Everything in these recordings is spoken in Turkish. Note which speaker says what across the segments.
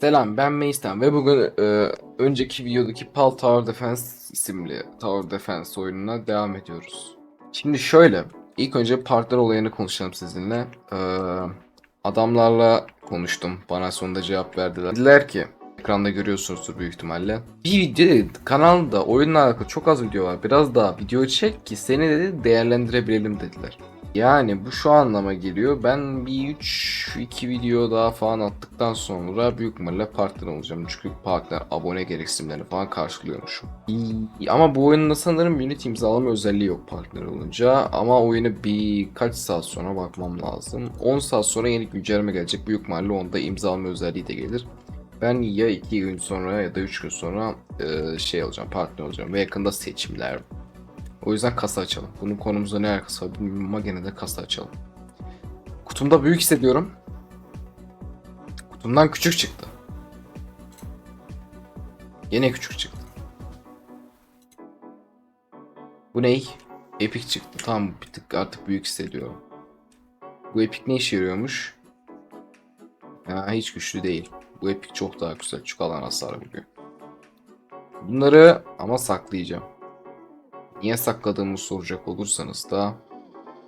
Speaker 1: Selam ben Meistan ve bugün e, önceki videodaki Pal Tower Defense isimli Tower Defense oyununa devam ediyoruz. Şimdi şöyle ilk önce partner olayını konuşalım sizinle. E, adamlarla konuştum bana sonunda cevap verdiler. Dediler ki ekranda görüyorsunuzdur büyük ihtimalle. Bir video kanalda oyunla alakalı çok az video var biraz daha video çek ki seni dedi değerlendirebilelim dediler. Yani bu şu anlama geliyor. Ben bir 3-2 video daha falan attıktan sonra büyük ihtimalle partner olacağım. Çünkü partner abone gereksinimlerini falan karşılıyormuşum. İyi. Ama bu oyunda sanırım Unity imzalama özelliği yok partner olunca. Ama oyunu birkaç saat sonra bakmam lazım. 10 saat sonra yeni güncelleme gelecek. Büyük ihtimalle onda imzalama özelliği de gelir. Ben ya 2 gün sonra ya da 3 gün sonra şey olacağım, partner olacağım. Ve yakında seçimler o yüzden kasa açalım. Bunun konumuzda ne alakası var bilmiyorum ama gene de kasa açalım. Kutumda büyük hissediyorum. Kutumdan küçük çıktı. Yine küçük çıktı. Bu ney? Epic çıktı. Tamam bir tık artık büyük hissediyorum. Bu Epic ne işe yarıyormuş? Ha, hiç güçlü değil. Bu Epic çok daha güzel. Çünkü alan hasarı vuruyor. Bunları ama saklayacağım. Niye sakladığımı soracak olursanız da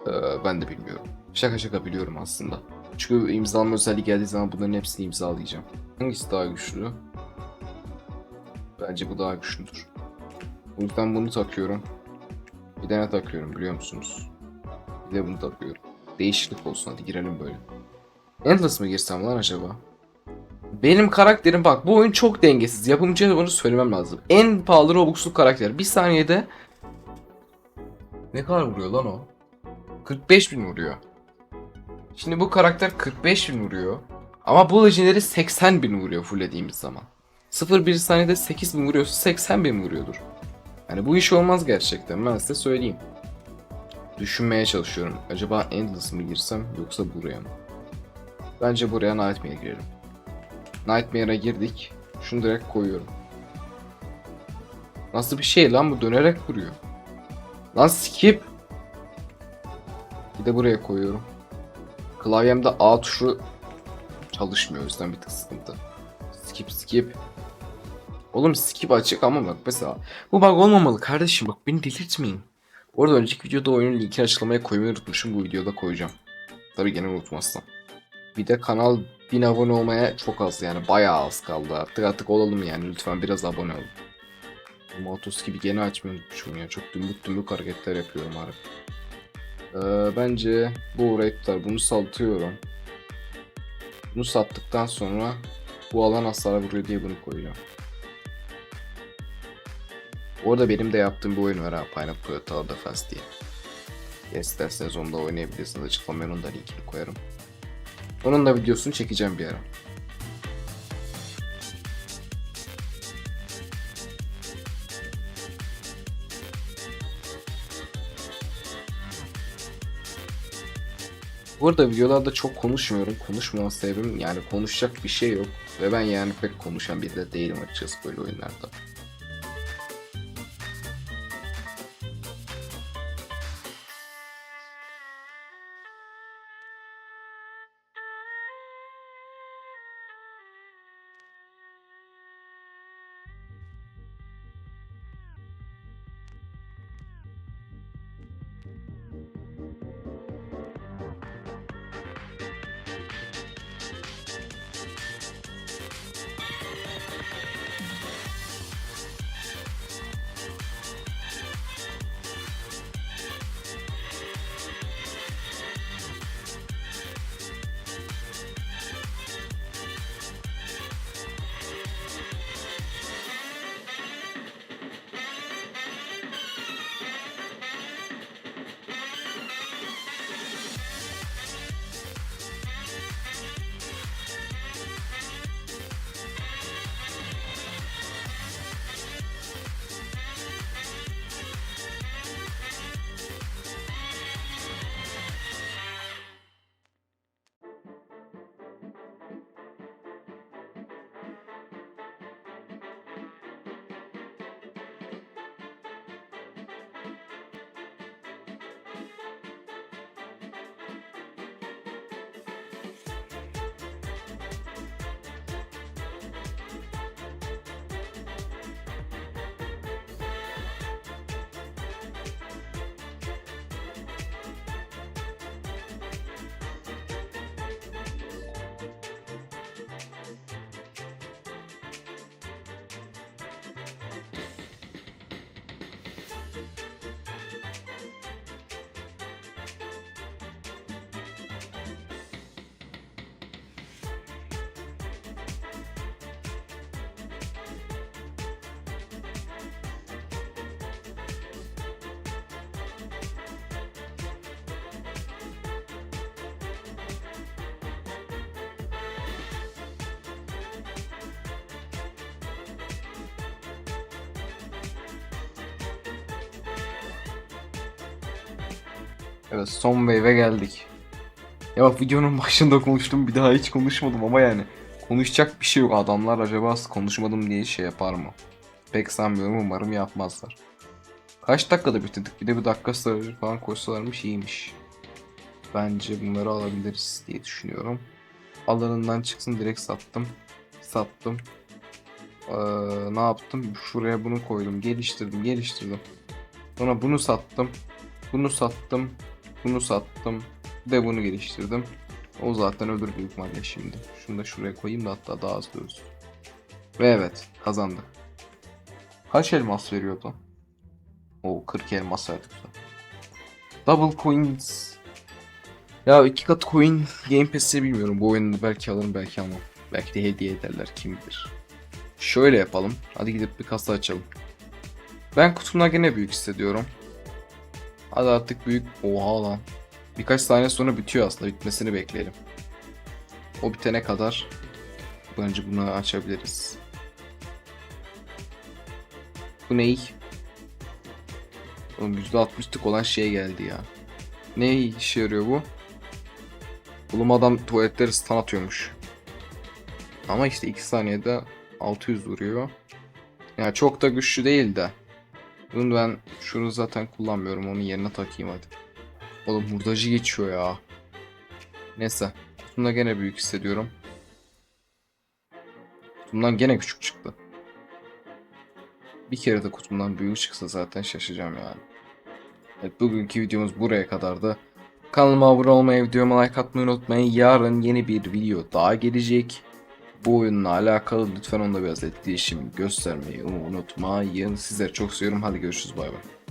Speaker 1: e, ben de bilmiyorum. Şaka şaka biliyorum aslında. Çünkü imzalama özelliği geldiği zaman bunların hepsini imzalayacağım. Hangisi daha güçlü? Bence bu daha güçlüdür. O yüzden bunu takıyorum. Bir tane takıyorum biliyor musunuz? Bir de bunu takıyorum. Değişiklik olsun hadi girelim böyle. Endless mı girsem lan acaba? Benim karakterim bak bu oyun çok dengesiz. Yapımcıya bunu söylemem lazım. En pahalı Robux'lu karakter. Bir saniyede ne kadar vuruyor lan o? 45 bin vuruyor. Şimdi bu karakter 45 bin vuruyor. Ama bu legendary 80 bin vuruyor fullediğimiz zaman. 0-1 saniyede 8 bin vuruyorsa 80 bin vuruyordur. Yani bu iş olmaz gerçekten ben size söyleyeyim. Düşünmeye çalışıyorum. Acaba Endless mı girsem yoksa buraya mı? Bence buraya Nightmare'e girelim. Nightmare'a girdik. Şunu direkt koyuyorum. Nasıl bir şey lan bu dönerek vuruyor. Lan skip. Bir de buraya koyuyorum. Klavyemde A tuşu çalışmıyor o yüzden bir tık sıkıntı. Skip skip. Oğlum skip açık ama bak mesela. Bu bug olmamalı kardeşim bak beni delirtmeyin. Bu arada önceki videoda oyunun linkini açıklamaya koymayı unutmuşum. Bu videoda koyacağım. Tabi gene unutmazsam. Bir de kanal 1000 abone olmaya çok az yani bayağı az kaldı artık artık olalım yani lütfen biraz abone olun. Motos gibi gene açmayı unutmuşum ya. Çok dümbük dümbük hareketler yapıyorum harbi. Ee, bence bu tutar. Bunu satıyorum. Bunu sattıktan sonra bu alan hasar vuruyor diye bunu koyacağım. Orada benim de yaptığım bir oyun var ha. Pineapple Tower Defense diye. Ya isterseniz onu da oynayabilirsiniz. Açıklamaya onun da linkini koyarım. Onun da videosunu çekeceğim bir ara. Bu arada videolarda çok konuşmuyorum. Konuşmama sebebim yani konuşacak bir şey yok. Ve ben yani pek konuşan biri de değilim açıkçası böyle oyunlarda. Evet son wave'e geldik. Ya bak videonun başında konuştum bir daha hiç konuşmadım ama yani konuşacak bir şey yok. Adamlar acaba konuşmadım diye şey yapar mı? Pek sanmıyorum umarım yapmazlar. Kaç dakikada bitirdik? Bir de bir dakika sırrı falan koysalarmış iyiymiş. Bence bunları alabiliriz diye düşünüyorum. Alanından çıksın direkt sattım. Sattım. Ee, ne yaptım? Şuraya bunu koydum. Geliştirdim, geliştirdim. Sonra bunu sattım. Bunu sattım. Bunu sattım. De bunu geliştirdim. O zaten ölür büyük ihtimalle şimdi. Şunu da şuraya koyayım da hatta daha hızlı ölsün. Ve evet kazandık. Kaç elmas veriyordu? O 40 elmas verdi. Double coins. Ya iki kat coin Game Pass'i bilmiyorum. Bu oyunu belki alırım belki almam. Belki de hediye ederler kim bilir. Şöyle yapalım. Hadi gidip bir kasa açalım. Ben kutumdan gene büyük hissediyorum. Hadi artık büyük. Oha lan. Birkaç saniye sonra bitiyor aslında. Bitmesini bekleyelim. O bitene kadar bence bunu açabiliriz. Bu ney? Oğlum %60'lık olan şey geldi ya. Ne işe yarıyor bu? Oğlum adam tuvaletleri stun atıyormuş. Ama işte 2 saniyede 600 vuruyor. Ya çok da güçlü değil de. Bunu ben şunu zaten kullanmıyorum. Onun yerine takayım hadi. Oğlum hurdacı geçiyor ya. Neyse. Kutumda gene büyük hissediyorum. Kutumdan gene küçük çıktı. Bir kere de kutumdan büyük çıksa zaten şaşacağım yani. Evet bugünkü videomuz buraya kadardı. Kanalıma abone olmayı, videoma like atmayı unutmayın. Yarın yeni bir video daha gelecek. Bu oyunla alakalı lütfen onda biraz etkileşim göstermeyi unutmayın. Sizleri çok seviyorum. Hadi görüşürüz bay bay.